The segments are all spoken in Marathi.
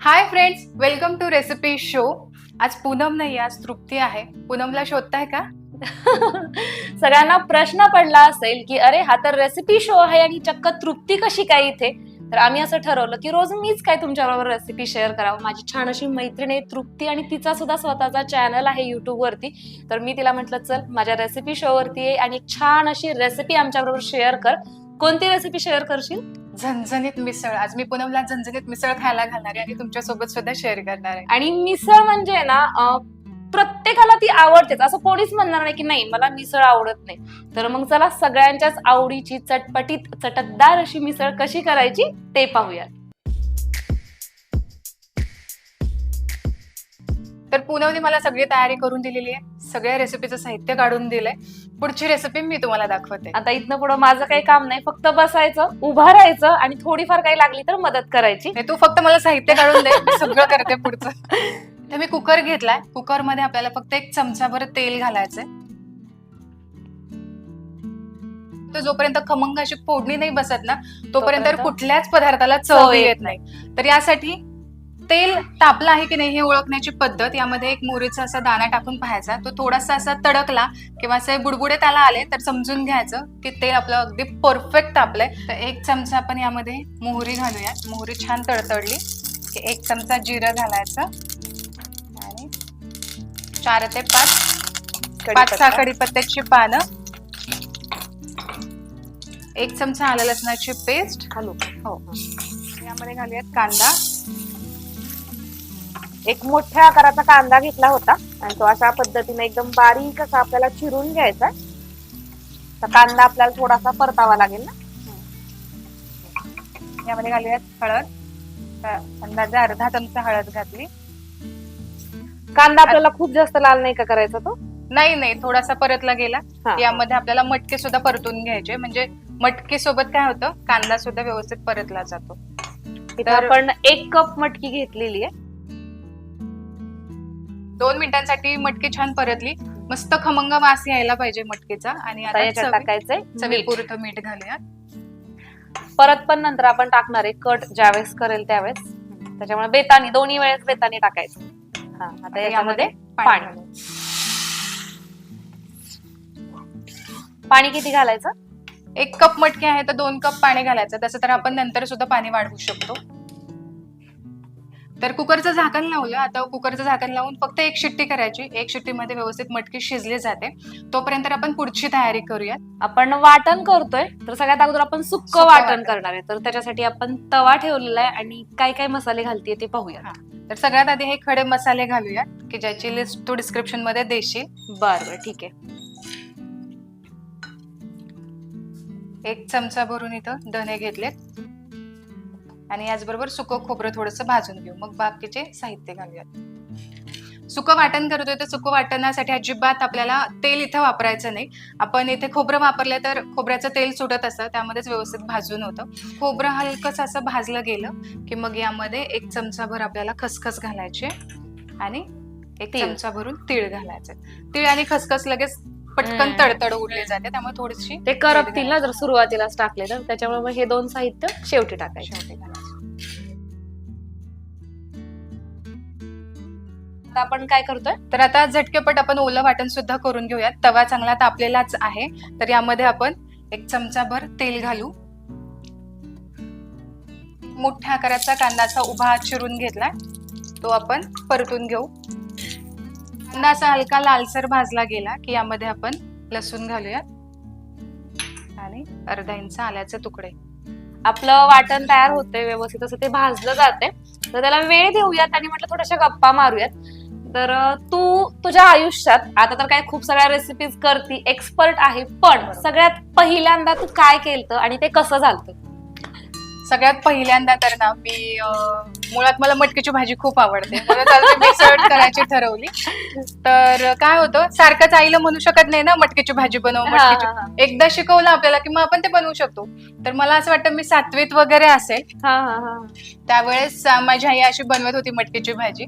Hi friends welcome to recipe show आज पूनम नाही आज तृप्ती आहे. पूनमला शोधताय का? सगळ्यांना प्रश्न पडला असेल की अरे हा तर रेसिपी शो आहे आणि चक्क तृप्ती कशी काय इथे? तर आम्ही असं ठरवलं की रोज मीच काय तुमच्याबरोबर रेसिपी शेअर करावं. माझी छान अशी मैत्रीण आहे तृप्ती आणि तिचा सुद्धा स्वतःचा चॅनल आहे यूट्यूबवरती तर मी तिला म्हटलं चल माझ्या रेसिपी शोवरती आहे आणि छान अशी रेसिपी आमच्याबरोबर शेअर कर. कोणती रेसिपी शेअर करशील? झणझणीत मिसळ. आज मी पूनमला झणझणीत मिसळ खायला घालणार आहे आणि तुमच्यासोबत सुद्धा शेअर करणार आहे. आणि मिसळ म्हणजे ना अं, प्रत्येकाला ती आवडतेच. असं कोणीच म्हणणार नाही की नाही मला मिसळ आवडत नाही. तर मग चला सगळ्यांच्याच आवडीची चटपटीत चटकदार अशी मिसळ कशी करायची ते पाहूया. तर पूनमने मला सगळी तयारी करून दिलेली आहे. सगळ्या रेसिपीचं साहित्य काढून दिलंय. पुढची रेसिपी मी तुम्हाला दाखवते. आता इथनं पुढं माझं काही काम नाही फक्त बसायचं उभं राहायचं आणि थोडीफार काही लागली तर मदत करायची. नाही, तू फक्त मला साहित्य काढून दे मी सगळं करते पुढचं. तर मी कुकर घेतलाय कुकरमध्ये आपल्याला फक्त एक चमचाभर तेल घालायचंय. तर जोपर्यंत खमंग अशी फोडणी नाही बसत ना तोपर्यंत तोपर्यंत कुठल्याच पदार्थाला चव चव येत येत नाही. तर यासाठी तेल तापलं आहे की नाही हे ओळखण्याची पद्धत यामध्ये एक मोहरीचा असा दाणा टाकून पाहायचा. तो थोडासा असा तडकला किंवा असे बुडबुडे त्याला आले तर समजून घ्यायचं की तेल आपलं अगदी परफेक्ट तापलंय. तर एक चमचा आपण यामध्ये मोहरी घालूया मोहरी छान तडतडली की एक चमचा जिरं घालायचं. आणि चार ते पाच पाच सहा कढीपत्त्याची पानं. एक चमचा आलं लसणाची पेस्ट घालू. हो. यामध्ये घालूयात कांदा. एक मोठ्या आकाराचा कांदा घेतला होता आणि तो अशा पद्धतीने एकदम बारीक असा आपल्याला चिरून घ्यायचा तर कांदा आपल्याला थोडासा परतावा लागेल ना? यामध्ये घालूयात हळद. अंदाजे अर्धा चमचा हळद घातली. कांदा आपल्याला खूप जास्त लाल नाही का करायचा तो? नाही नाही. थोडासा परतला गेला. यामध्ये आपल्याला मटके सुद्धा परतून घ्यायचे. म्हणजे मटके सोबत काय होतं? कांदा सुद्धा व्यवस्थित परतला जातो. आपण एक कप मटकी घेतलेली आहे. दोन मिनिटांसाठी मटकी छान परतली. मस्त खमंग वास यायला पाहिजे मटकीचा. आणि आता आता याच्यात चवी- टाकायचंय मीठ. चवीपुरतं मीठ घालूया परत पण नंतर आपण टाकणार आहे कट ज्यावेळेस करेल त्यावेळेस. त्याच्यामुळे बेतानी दोन्ही वेळेस बेतानी टाकायचं. हा आता आता याच्यामध्ये पाणी पाणी. पाणी किती घालायचं? एक कप मटके आहे तर दोन कप पाणी घालायचं. तसं तर आपण नंतर सुद्धा पाणी वाढवू शकतो. तर कुकरचं झाकण लावलं. आता कुकरचं झाकण लावून फक्त एक शिट्टी करायची. एक शिट्टीमध्ये व्यवस्थित मटकी शिजली जाते. तोपर्यंत आपण पुढची तयारी करूया आपण वाटण करतोय. तर सगळ्यात अगोदर आपण सुक्क वाटण. करणार आहे. तर त्याच्यासाठी आपण तवा ठेवलेला आहे आणि काय काय मसाले घालतीये ते पाहूया. तर सगळ्यात आधी हे खडे मसाले घालूया की ज्याची लिस्ट तू डिस्क्रिप्शनमध्ये देशील. बर बर ठीक आहे. एक चमचा भरून इथं धने घेतलेत. आणि याचबरोबर सुकं खोबरं थोडंसं भाजून घेऊ. मग बाकीचे साहित्य घालूयात. सुकं वाटण करतोय तर सुकं वाटणासाठी अजिबात आपल्याला तेल इथं वापरायचं नाही. आपण इथे खोबरं वापरलं तर खोबऱ्याचं तेल सुटत असतं. त्यामध्येच व्यवस्थित भाजून होतं. खोबरं हलकस असं भाजलं गेलं की मग यामध्ये एक चमचाभर आपल्याला खसखस घालायची आणि एक. चमचा भरून तीळ घालायचे. तीळ आणि खसखस लगेच पटकन. तडतड उडले जाते. त्यामुळे थोडीशी ते करपतील ना जर सुरुवातीलाच टाकले तर. त्याच्यामुळे मग हे दोन साहित्य शेवटी टाकायचे. आता आपण काय करतोय? तर आता झटकेपट आपण ओलं वाटण सुद्धा करून घेऊयात. तवा चांगला तापलेलाच आहे. तर यामध्ये आपण एक चमचाभर तेल घालू. मोठ्या आकाराचा कांदाचा उभा चिरून घेतलाय तो आपण परतून घेऊ. कांदा असा हलका लालसर भाजला गेला की यामध्ये आपण लसूण घालूयात. आणि अर्धा इंच आल्याचे तुकडे. आपलं वाटण तयार होतंय व्यवस्थित. असं ते भाजलं जाते तर त्याला वेळ देऊयात आणि म्हटलं थोड्याशा गप्पा मारूयात. तर तू तुझ्या आयुष्यात आता तर काय खूप सगळ्या रेसिपीज करती एक्सपर्ट आहे पण. सगळ्यात पहिल्यांदा तू काय केलं आणि ते कसं झालं सगळ्यात पहिल्यांदा तर ना मी अं, मुळात मला मटकीची भाजी खूप आवडते म्हणून मी करायची ठरवली तर काय होतं सारखंच आईला म्हणू शकत नाही ना मटकीची भाजी बनव हा, मटकीची हा, हा. एकदा शिकवलं आपल्याला की मग आपण ते बनवू शकतो तर मला असं वाटतं मी सातवीत वगैरे असेल हा, हा, हा. त्यावेळेस अं, माझी आई अशी बनवत होती मटकीची भाजी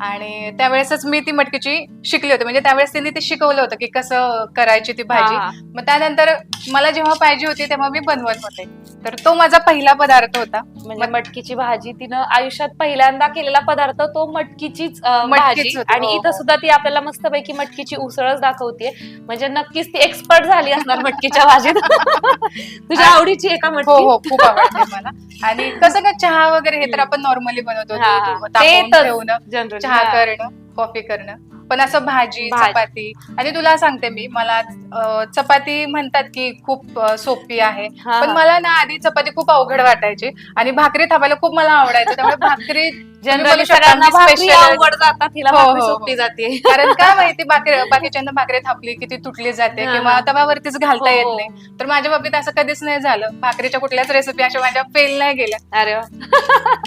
आणि त्यावेळेसच मी ती मटकीची शिकली होती. म्हणजे त्यावेळेस त्यांनी ते शिकवलं होतं की कसं करायची ती भाजी. हा. मग त्यानंतर मला जेव्हा पाहिजे होती तेव्हा मी बनवत होते. तर तो माझा पहिला पदार्थ होता. म्हणजे मटकीची भाजी तिनं आयुष्यात पहिल्यांदा केलेला पदार्थ तो मटकीचीच अं, मटकीच भाजी होती, आणि हो, इथं हो. सुद्धा ती आपल्याला मस्तपैकी मटकीची उसळच दाखवते म्हणजे नक्कीच ती एक्सपर्ट झाली असणार मटकीच्या भाजीत. तुझ्या आवडीची एका हो मटकी. हो खूप आवडते मला. आणि कसं काय चहा वगैरे हे तर आपण नॉर्मली बनवतो. हा, दूध. तापवून ते तर ठेवणं. जनरल चहा करणं कॉफी करणं. पण असं भाजी भाजी. चपाती. आणि तुला सांगते मी मला अं, चपाती म्हणतात की खूप अं, सोपी आहे. पण मला ना आधी चपाती खूप अवघड वाटायची. आणि भाकरी थापायला खूप मला आवडायचं. त्यामुळे भाकरी तुम्ही जनरली बोलू शकता, सगळ्यांना मी भाकरी special- अवघड जातात हो, भाकरी हो, हो. सोपी जाते. कारण काय माहिती बाकी बाकीच्यांना भाकरी थापली की ती तुटली जाते हा, किंवा हा. तव्यावरतीच घालता येत हो. नाही. तर माझ्या बाबतीत असं कधीच नाही झालं. भाकरीच्या कुठल्याच रेसिपी अशा माझ्या फेल नाही गेल्या. अरे वा.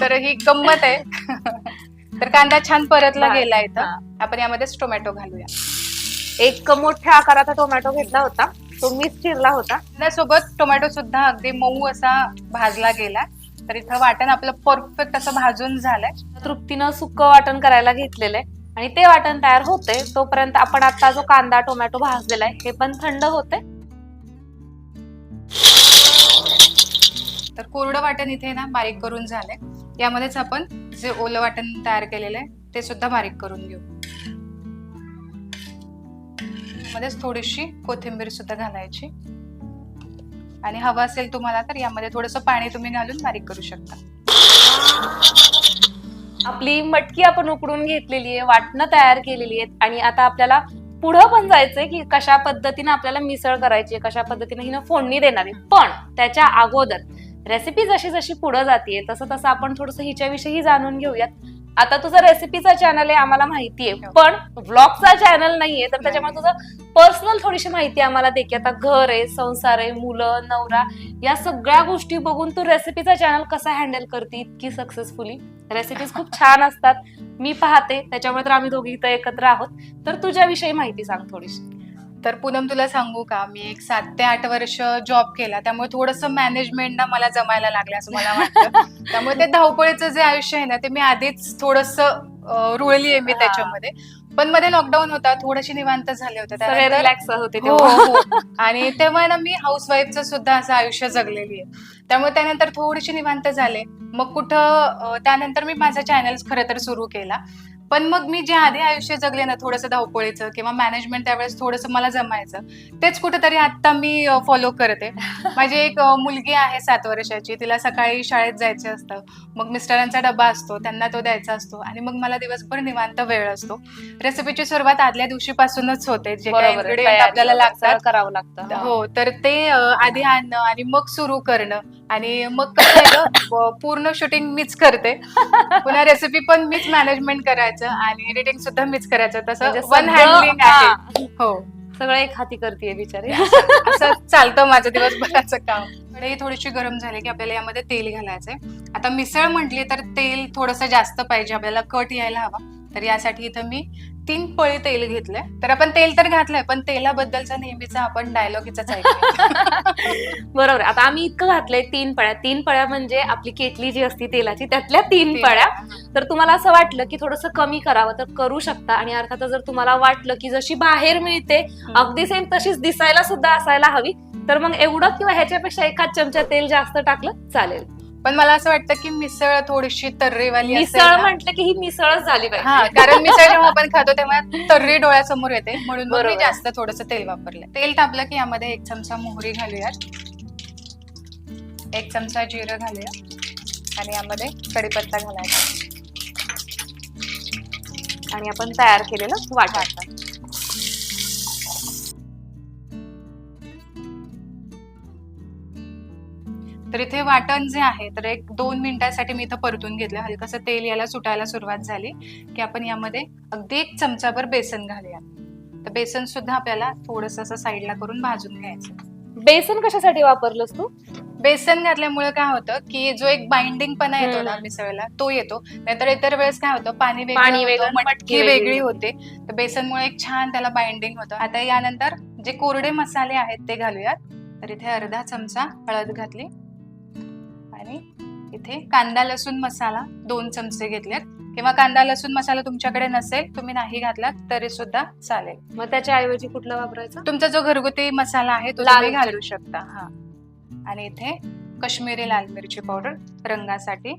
तर ही गंमत आहे. तर कांदा छान परतला गेला. इथं. आपण यामध्येच टोमॅटो घालूया. एक मोठ्या आकाराचा टोमॅटो घेतला होता. तो मीच चिरला होता. त्यासोबत टोमॅटो सुद्धा अगदी मऊ असा भाजला गेला. तर इथं वाटण आपलं परफेक्ट असं भाजून झालंय. तृप्तीनं सुक्क वाटण करायला घेतलेलं आहे. आणि ते वाटण तयार होते तोपर्यंत आपण आता जो कांदा टोमॅटो भाजलेला आहे हे पण थंड होते तर कोरडं वाटण इथे ना बारीक करून झालंय. यामध्येच आपण जे ओलं वाटण तयार केलेलं आहे ते सुद्धा बारीक करून घेऊ. मध्येच थोडीशी कोथिंबीर सुद्धा घालायची. आणि हवं असेल तुम्हाला तर यामध्ये थोडंसं पाणी तुम्ही घालून बारीक करू शकता. आपली मटकी आपण उकडून घेतलेली आहे वाटणं तयार केलेली आहेत आणि आता आपल्याला पुढं पण जायचंय की कशा पद्धतीने आपल्याला मिसळ करायची आहे, कशा पद्धतीने हिनं फोडणी देणार आहे. पण त्याच्या अगोदर रेसिपी जशी जशी पुढे जाते तसं तसं आपण थोडस हिच्याविषयी जाणून घेऊयात. आता तुझं रेसिपीचा चॅनल आहे आम्हाला माहिती आहे हो. पण व्लॉगचा चॅनल नाहीये तर त्याच्यामुळे तुझं पर्सनल थोडीशी माहिती आम्हाला दे की आता घर आहे संसार आहे मुलं नवरा या सगळ्या गोष्टी बघून तू रेसिपीचा चॅनल कसा हँडल करते इतकी सक्सेसफुली रेसिपीज खूप छान असतात. मी पाहते त्याच्यामुळे तर आम्ही दोघी इथं एकत्र आहोत. तर तुझ्याविषयी माहिती सांग थोडीशी. तर पूनम तुला सांगू का मी एक सात ते आठ वर्ष जॉब केला त्यामुळे थोडंसं मॅनेजमेंट ना मला जमायला लागलं असं मला वाटतं. त्यामुळे ते धावपळीचं जे आयुष्य आहे ना ते मी आधीच थोडस रुळली आहे मी. त्याच्यामध्ये. पण मध्ये लॉकडाऊन होता थोडीशी निवांत झाले होते. रिलॅक्स होते हो, हो. आणि तेव्हा ना मी हाऊस वाईफचं सुद्धा असं आयुष्य जगलेली आहे. त्यामुळे त्यानंतर थोडीशी निवांत झाले. मग कुठं त्यानंतर मी माझा चॅनल खरं तर सुरू केला. पण मग मी जे आधी आयुष्य जगले ना थोडंसं धावपळीचं किंवा मॅनेजमेंट त्यावेळेस थोडंसं मला जमायचं तेच कुठेतरी आता मी फॉलो करते. माझी एक मुलगी आहे सात वर्षाची तिला सकाळी शाळेत जायचं असतं. मग मिस्टरांचा डबा असतो त्यांना तो द्यायचा असतो आणि मग मला दिवसभर निवांत वेळ असतो. रेसिपीची सुरुवात आदल्या दिवशीपासूनच होते जे काही आपल्याला लागतात. करावं लागतं. हो तर ते आधी आणणं आणि मग सुरू करणं. आणि मग कसं आहे पूर्ण शूटिंग मीच करते. पुन्हा रेसिपी पण मीच मॅनेजमेंट करायचं आणि एडिटिंग सुद्धा मीच करायचं. तसं म्हणजे वन सगळं- हँडलिंग आहे. हा. हो. सगळं एक हाती करते बिचारी. असं चालतं माझं दिवसभराचं काम. कढई थोडीशी गरम झाली की आपल्याला यामध्ये तेल घालायचंय. आता मिसळ म्हटली तर तेल थोडंसं जास्त पाहिजे. आपल्याला कट यायला हवा. तर यासाठी इथं मी तीन पळी तेल घेतलंय. तर आपण तेल तर घातलंय पण तेलाबद्दलचा नेहमीचा आपण डायलॉग इचाच ऐकूया. बरोबर. आता आम्ही इतकं घातलंय तीन पळ्या. तीन पळ्या म्हणजे आपली केटली जी असती तेलाची त्यातल्या तीन पळ्या. तर तुम्हाला असं वाटलं की थोडंसं कमी करावं तर करू शकता. आणि अर्थात जर तुम्हाला वाटलं की जशी बाहेर मिळते अगदी सेम तशीच दिसायला सुद्धा असायला हवी. तर मग एवढं किंवा ह्याच्यापेक्षा एखाद चमचा तेल जास्त टाकलं चालेल. पण मला असं वाटतं की मिसळ थोडीशी तर्रेवाली असेल मिसळ ना. म्हटलं की ही मिसळच झाली हा पाहिजे कारण मिसळ जेव्हा आपण खातो तेव्हा तर्री डोळ्यासमोर येते. म्हणून मग मी बरोबर. जास्त थोडस तेल वापरलंय. तेल तापलं की यामध्ये एक चमचा मोहरी घालूयात. एक चमचा जिरं घालूया आणि यामध्ये कढीपत्ता घालायचा. आणि आपण तयार केलेलं वाटाण. तर इथे वाटण जे आहे तर एक दोन मिनिटासाठी मी इथं परतून घेतलं. हलकसं तेल याला सुटायला सुरुवात झाली की आपण यामध्ये अगदी एक चमचाभर बेसन घालूया. तर बेसन सुद्धा आपल्याला थोडस असं साईडला करून भाजून घ्यायचं. बेसन कशासाठी वापरलंस तू? बेसन घातल्यामुळे काय होतं की जो एक बाइंडिंग पणा येतो ना हम्म. मिसळला तो येतो. नाहीतर इतर वेळेस काय होतं पाणी वेगळं पाणी होतं, वेगळं, मटकी मटकी वेगळी. वेगळी. होते. तर बेसनमुळे एक छान त्याला बाइंडिंग होतं. आता यानंतर जे कोरडे मसाले आहेत ते घालूयात. तर इथे अर्धा चमचा हळद घातली. आणि इथे कांदा लसूण मसाला दोन चमचे घेतलेत. किंवा कांदा लसूण मसाला तुमच्याकडे नसेल तुम्ही नाही घातलात तरी सुद्धा चालेल. मग त्याच्या ऐवजी कुठला वापरायचा? तुमचा जो घरगुती मसाला आहे तो लाल तुम्ही घालू शकता. हा. आणि इथे कश्मीरी लाल मिरची पावडर रंगासाठी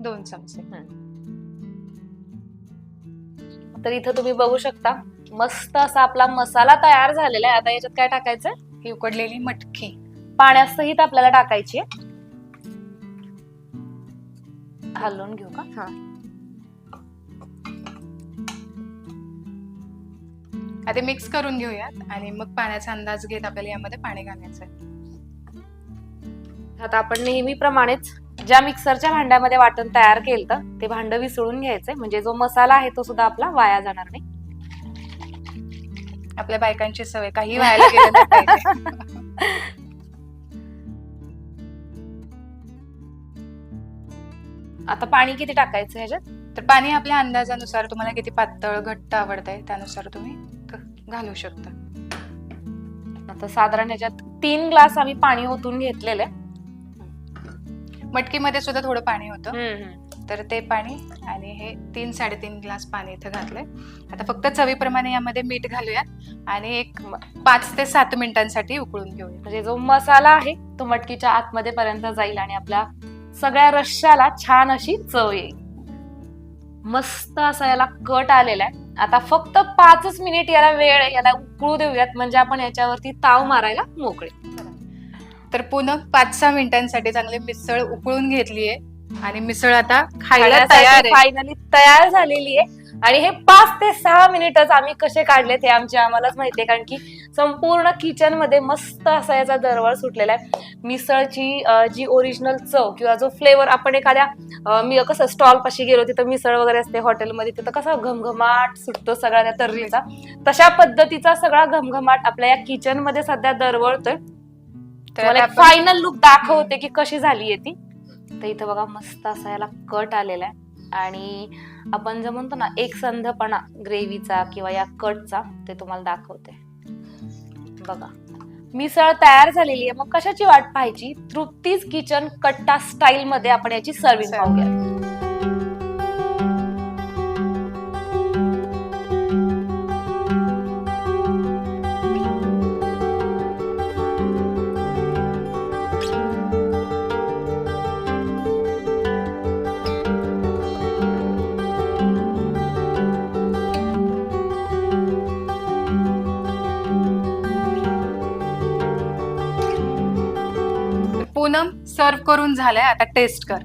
दोन चमचे. तर इथं तुम्ही बघू शकता मस्त असा आपला मसाला तयार झालेला आहे. आता याच्यात काय टाकायचं? ही उकडलेली मटकी. पाण्यासहित आपल्याला टाकायची. हलवून घेऊ का? हा. आता मिक्स करून घेऊयात आणि मग पाण्याचा अंदाज घेत आपल्याला यामध्ये पाणी घालायचं आहे. आता आपण नेहमीप्रमाणेच ज्या मिक्सरच्या भांड्यामध्ये वाटण तयार केलं ते भांड विसळून घ्यायचंय म्हणजे जो मसाला आहे तो सुद्धा आपला वाया जाणार नाही. आपल्या बायकांची सवय काही व्हायला आता पाणी किती टाकायचं ह्याच्यात? तर पाणी आपल्या अंदाजानुसार तुम्हाला किती पातळ घट्ट आवडतंय त्यानुसार तुम्ही घालू शकता. आता साधारण ह्याच्यात तीन ग्लास आम्ही पाणी ओतून घेतलेलं आहे. मटकीमध्ये सुद्धा थोडं पाणी होतं. तर ते पाणी आणि हे तीन साडेतीन ग्लास पाणी इथं घातलंय. आता फक्त चवीप्रमाणे यामध्ये मीठ घालूयात आणि एक पाच ते सात मिनिटांसाठी उकळून घेऊया म्हणजे जो मसाला आहे तो मटकीच्या आतमध्ये पर्यंत जाईल आणि आपल्या सगळ्या रश्श्याला छान अशी चव येईल. मस्त असा याला कट आलेला आहे. आता फक्त पाचच मिनिट याला वेळ याला उकळू देऊयात. म्हणजे आपण याच्यावरती ताव मारायला मोकळे. तर पुन्हा पाच सहा मिनिटांसाठी चांगली मिसळ उकळून घेतलीये आणि मिसळ आता खायला तयार फायनली तयार झालेली आहे. आणि हे पाच ते सहा मिनिटच आम्ही कसे काढले ते आमचे आम्हालाच माहितीये कारण की संपूर्ण किचनमध्ये मस्त असा याचा दरवळ सुटलेला आहे. मिसळची जी ओरिजिनल चव किंवा जो फ्लेवर आपण एखाद्या मी कसं स्टॉल पाशी गेलो तिथं मिसळ वगैरे असते हॉटेलमध्ये तिथं कसा घमघमाट सुटतो सगळ्या त्या तर्रीचा. तशा पद्धतीचा सगळा घमघमाट आपल्या या किचनमध्ये सध्या दरवळतोय. फायनल लुक दाखवते की कशी झाली आहे ती. तर इथं बघा मस्त असा याला कट आलेला आहे. आणि आपण जे म्हणतो ना एक संधपणा ग्रेव्हीचा किंवा या कटचा ते तुम्हाला दाखवते. बघा. मिसळ तयार झालेली आहे. मग कशाची वाट पाहायची? तृप्तीज किचन कट्टा स्टाईल मध्ये आपण याची सर्विंग पाहूया सर्व करून झालंय आता टेस्ट कर.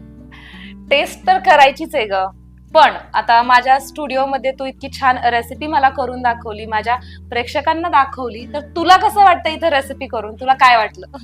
टेस्ट तर करायचीच आहे ग. पण आता माझ्या स्टुडिओमध्ये तू इतकी छान रेसिपी मला करून दाखवली माझ्या प्रेक्षकांना दाखवली तर तुला कसं वाटतं इथं रेसिपी करून? तुला काय वाटलं?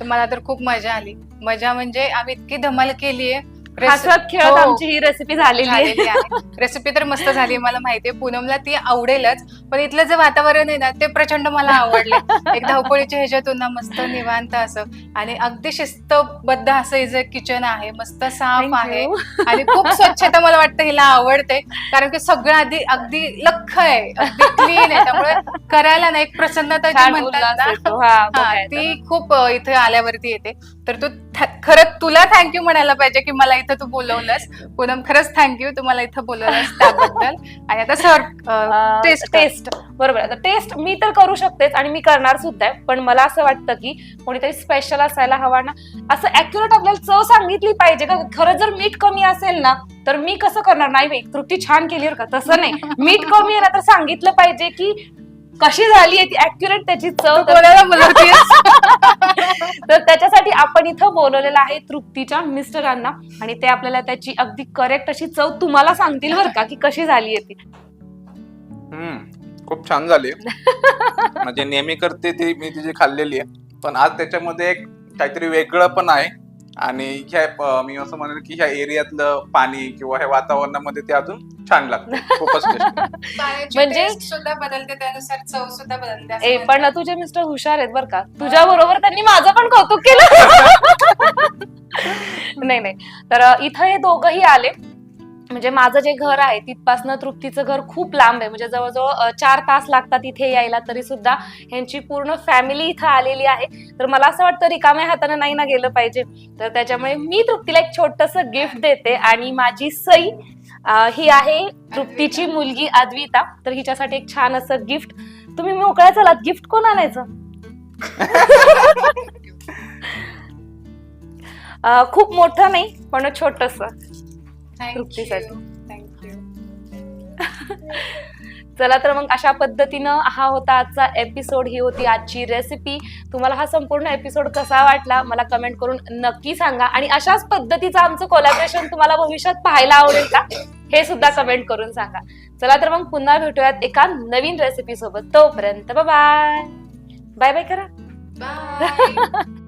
तर मला तर खूप मजा आली. मजा म्हणजे आम्ही इतकी धमाल केलीये. हसत खेळत हो. आमची ही रेसिपी झालेली आहे. रेसिपी तर मस्त झाली मला माहितीये पूनमला ती आवडेलच पण इथलं जे वातावरण आहे ना ते प्रचंड मला आवडले. एक धावपळीच्या ह्याच्यातून ना मस्त निवांत असं. आणि अगदी शिस्तबद्ध असं जे किचन आहे मस्त साफ आहे. आणि खूप स्वच्छता मला वाटतं हिला आवडते. कारण की सगळं आधी अगदी लख आहे. अगदी क्लीन आहे. त्यामुळे करायला ना एक प्रसन्नता जी म्हणतात ना. ती खूप इथे आल्यावरती येते. तर तू खरंच तुला थँक्यू म्हणायला पाहिजे की मला इथं तू बोलवलंस. पूनम खरंच थँक्यू तू मला इथं बोलवलंस त्याबद्दल. आणि आता सर टेस्ट टेस्ट बरोबर आता टेस्ट मी तर करू शकतेच आणि मी करणार सुद्धा आहे. पण मला असं वाटतं की कोणीतरी स्पेशल असायला हवा ना. असं ऍक्युरेट आपल्याला चव सांगितली पाहिजे का? खरं जर मीठ कमी असेल ना तर मी कसं करणार? नाही तृप्ती छान केली का. तसं नाही. मीठ कमी आहे ना तर सांगितलं पाहिजे की कशी झाली आहे ती ऍक्युरेट त्याची चव तर- कोणाला तर त्याच्यासाठी आपण इथं बोलवलेलं आहे तृप्तीच्या मिस्टरांना. आणि ते आपल्याला त्याची अगदी करेक्ट अशी चव तुम्हाला सांगतील बरं का की कशी झाली आहे ती. हम्म खूप छान झाली. म्हणजे नेहमी करते ती मी तिची खाल्लेली आहे. पण आज त्याच्यामध्ये एक काहीतरी वेगळं पण आहे. आणि ह्या मी असं म्हणेन की ह्या एरियातलं पाणी किंवा ह्या वातावरणामध्ये ते अजून छान लागतं. खूपच म्हणजे- सुद्धा बदलते त्यानुसार चव सुद्धा बदलते ए. पण तुझे मिस्टर हुशार आहेत बरं का. तुझ्या बरोबर त्यांनी माझं पण कौतुक केलं. नाही नाही. तर इथं हे दोघही आले. म्हणजे माझं जे घर आहे तिथपासनं तृप्तीचं घर खूप लांब आहे. म्हणजे जवळजवळ चार तास लागतात इथे यायला तरी सुद्धा ह्यांची पूर्ण फॅमिली इथं आलेली आहे. तर मला असं वाटतं रिकाम्या हाताने नाही ना गेलं पाहिजे. तर त्याच्यामुळे मी तृप्तीला एक छोटस गिफ्ट देते आणि माझी सई ही आहे तृप्तीची मुलगी अद्विता. तर हिच्यासाठी एक छान असं गिफ्ट तुम्ही मोकळ्या चलात गिफ्ट कोण आणायचं? खूप मोठं नाही पण छोटस. तृप्तीसाठी. चला तर मग अशा पद्धतीनं हा होता आजचा एपिसोड ही होती आजची रेसिपी तुम्हाला हा संपूर्ण एपिसोड कसा वाटला मला कमेंट करून नक्की सांगा. आणि अशाच पद्धतीचं आमचं कोलॅबरेशन तुम्हाला भविष्यात पाहायला आवडेल का हे सुद्धा कमेंट करून सांगा. चला तर मग पुन्हा भेटूयात एका नवीन रेसिपी सोबत. तोपर्यंत बाय बाय बाय करा. बाय